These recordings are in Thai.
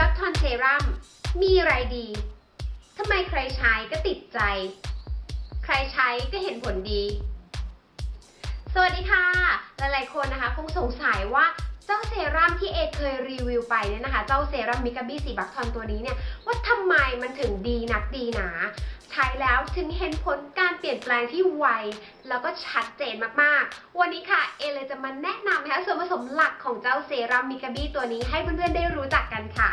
บัคทอนเซรั่มมีอะไรดีทำไมใครใช้ก็ติดใจ ใครใช้ก็เห็นผลดี สวัสดีค่ะ หลายๆคนนะคะ คงสงสัยว่า รั่มที่เอเคยรีวิวไปเนี่ยนะคะ เจ้าเซรั่มมิกาบี้สีบัคทอนตัวนี้เนี่ย ว่าทำไมมันถึงดีนักดีหนาใช้แล้วถึงเห็นผลการเปลี่ยนแปลงที่ไว แล้วก็ชัดเจนมากๆ วันนี้ค่ะเอเลยจะมาแนะนำนะคะส่วนผสมหลักของเจ้าเซรั่มมิกาบี้ตัวนี้ให้เพื่อนๆได้รู้จักกันค่ะ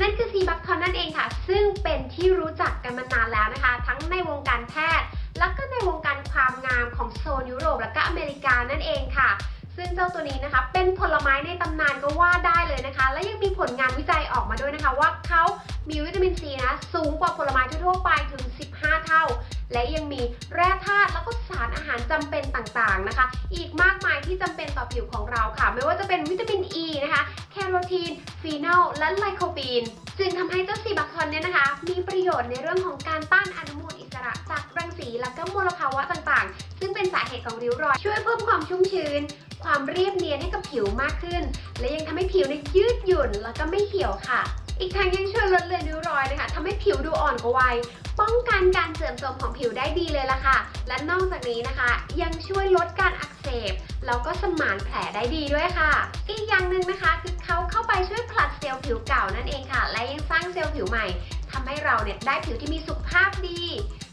นั่นคือซีบัคทอนนั่นเองค่ะ ซึ่งเป็นที่รู้จักกันมานานแล้วนะคะ ทั้งในวงการแพทย์ แล้วก็ในวงการความงามของโซนยุโรปและก็อเมริกานั่นเองค่ะ ซึ่งเจ้าตัวนี้นะคะ เป็นผลไม้ในตำนานก็ว่าได้เลยนะคะ และยังมีผลงานวิจัยออกมาด้วยนะคะ ว่าเขามีวิตามินซีนะสูงกว่าผลไม้ทั่วไปถึง 15 เท่า และยังมีแร่ธาตุแล้วก็สารอาหารจำเป็นต่างๆนะคะ อีกมากมายที่จำเป็นต่อผิวของเราค่ะ ไม่ว่าจะเป็นวิตามินอ e ีนะคะแคโรทีนฟีนอลและไลโคปีน จึงทำให้เจ้าซีบัคทอนเนี่ยนะคะ มีประโยชน์ในเรื่องของการต้านอนุมูลอิสระจากรังสีและก็มลภาวะต่างๆ ซึ่งเป็นสาเหตุของริ้วรอย ช่วยเพิ่มความชุ่มชื้น ความเรียบเนียนให้กับผิวมากขึ้น และยังทำให้ผิวเนี่ยยืดหยุ่นแล้วก็ไม่เหี่ยวค่ะ อีกทั้งยังช่วยลดเลือนริ้วรอยนะคะทำให้ผิวดูอ่อนกว่าวัยป้องกันการเสื่อมโทรมของผิวได้ดีเลยล่ะค่ะ และนอกจากนี้นะคะ ยังช่วยลดการอักเสบแล้วก็สมานแผลได้ดีด้วยค่ะ อีกอย่างหนึ่งนะคะคือเขาเข้าไปช่วยผลัดเซลล์ผิวเก่านั่นเองค่ะ และยังสร้างเซลล์ผิวใหม่ทำให้เราเนี่ยได้ผิวที่มีสุขภาพดี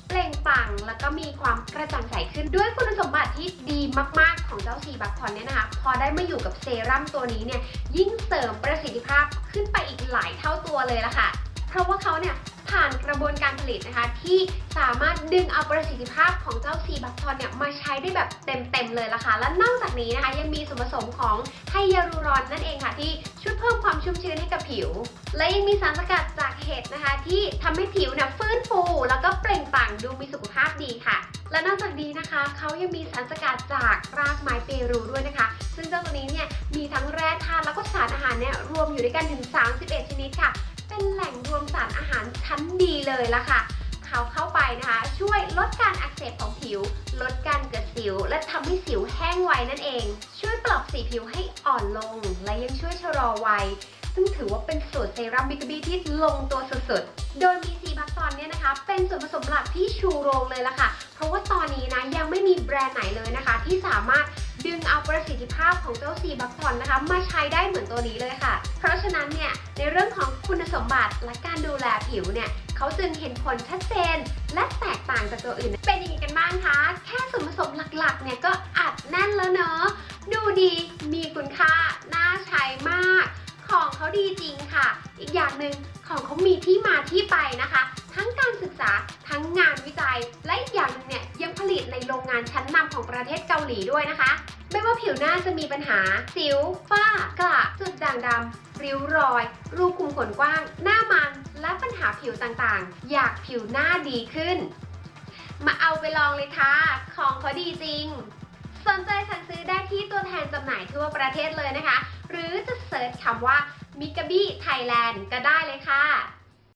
เปล่งปลั่งแล้วก็มีความกระจ่างใสขึ้นด้วยคุณสมบัติที่ดีมากๆของเจ้าซีบัคทอนเนี่ยนะคะ พอได้มาอยู่กับเซรั่มตัวนี้เนี่ยยิ่งเสริมประสิทธิภาพขึ้นไปอีกหลายเท่าตัวเลยละค่ะ เพราะว่าเขาเนี่ย ผ่านกระบวนการผลิตนะคะ ที่สามารถดึงเอาประสิทธิภาพของเจ้าซีบัคทอนเนี่ยมาใช้ได้แบบเต็มๆเลยละค่ะและนอกจากนี้นะคะ ยังมีส่วนผสมของไฮยาลูรอนนั่นเองค่ะที่ช่วยเพิ่มความชุ่มชื้นให้กับผิว และยังมีสารสกัดจากเห็ดนะคะ ที่ทำให้ผิวเนี่ยฟื้นฟู แล้วก็เปล่งปลั่งดูมีสุขภาพดีค่ะ และนอกจากนี้นะคะเขายังมีสารสกัดจากรากไม้เปรูด้วยนะคะ ซึ่งเจ้าตัวนี้เนี่ยมีทั้งแร่ธาตุแล้วก็สารอาหารเนี่ยรวมอยู่ด้วยกันถึง 31 ชนิดค่ะ เป็นแหล่งรวมสารอาหารชั้นดีเลยละค่ะ เขาเข้าไปนะคะ ช่วยลดการอักเสบของผิว ลดการเกิดสิว และทำให้สิวแห้งไวนั่นเอง ช่วยปรับสีผิวให้อ่อนลง และยังช่วยชะลอวัยซึ่งถือว่าเป็นสูตรเซรั่มบิกบีที่ลงตัวสุดๆ โดยมีซีบัคซอนเนี่ยนะคะ เป็นส่วนผสมหลักที่ชูโรงเลยล่ะค่ะ เพราะว่าตอนนี้นะยังไม่มีแบรนด์ไหนเลยนะคะ ที่สามารถ ทธิภาพของเจ้าซีบัคทอนนะคะมาใช้ได้เหมือนตัวนี้เลยค่ะ เพราะฉะนั้นเนี่ยในเรื่องของคุณสมบัติและการดูแลผิวเนี่ยเขาจึงเห็นผลชัดเจน และแตกต่างจากตัวอื่น เป็นยังไงกันบ้างคะ แค่ส่วนผสมหลักๆเนี่ยก็อัดแน่นแล้วเนอะดูดีมีคุณค่าน่าใช้มาก ของเขาดีจริงค่ะ อีกอย่างหนึ่งของเขามีที่มาที่ไปนะคะ ทั้งการศึกษาทั้งงานวิจัย และอีกอย่างหนึงเนี่ยยังผลิตในโรงงานชั้นนำของประเทศเกาหลีด้วยนะคะ ผิวหน้าจะมีปัญหา สิว ฝ้ากระจุดด่างดำริ้วรอย รูขุมขนกว้าง หน้ามัน และปัญหาผิวต่างๆ อยากผิวหน้าดีขึ้น มาเอาไปลองเลยค่ะ ของเขาดีจริง สนใจสั่งซื้อได้ที่ตัวแทนจำหน่ายทั่วประเทศเลยนะคะ หรือจะเสิร์ชคำว่ามิกาบี้ไทยแลนด์ก็ได้เลยค่ะ